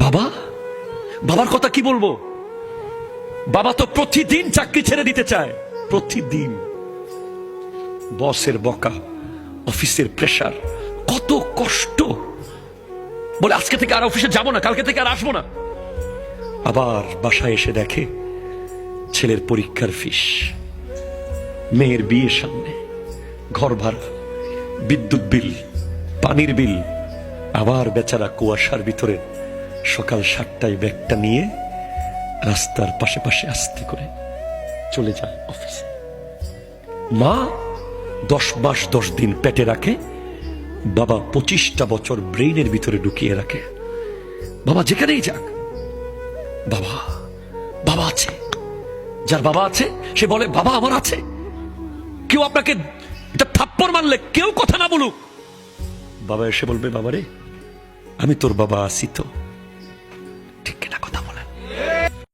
বাবা? বাবার কথা কি বলব? বাবা তো প্রতিদিন চাকরি ছেড়ে দিতে চায়। প্রতিদিন। বসের বকা, অফিসের প্রেসার কত কষ্ট। বলে, আজকে থেকে আর অফিসে যাব না, কালকে থেকে আর আসব না। আবার বাসায় এসে দেখে ছেলের পরীক্ষার ফিস। মেয়ের বিয়ের সামনে, ঘর ভাড়া, বিদ্যুৎ বিল, পানির বিল, আবার বেচারা কুয়াশার ভিতরে সকাল সাতটায় ব্যাগটা নিয়ে রাস্তার পাশে পাশে আস্তে করে চলে যায় অফিসে। মা দশ মাস দশ দিন পেটে রাখে, বাবা পঁচিশটা বছর ব্রেইনের ভিতরে ঢুকিয়ে রাখে। বাবা যেখানেই যাক, বাবা বাবা আছে। যার বাবা আছে, সে বলে, বাবা আমার আছে। কেউ আপনাকে এটা থাপ্পড় মারলে কেউ কথা না বলুক। বাবা এসে বলবে বাবা রে আমি তোর বাবা আসি তো।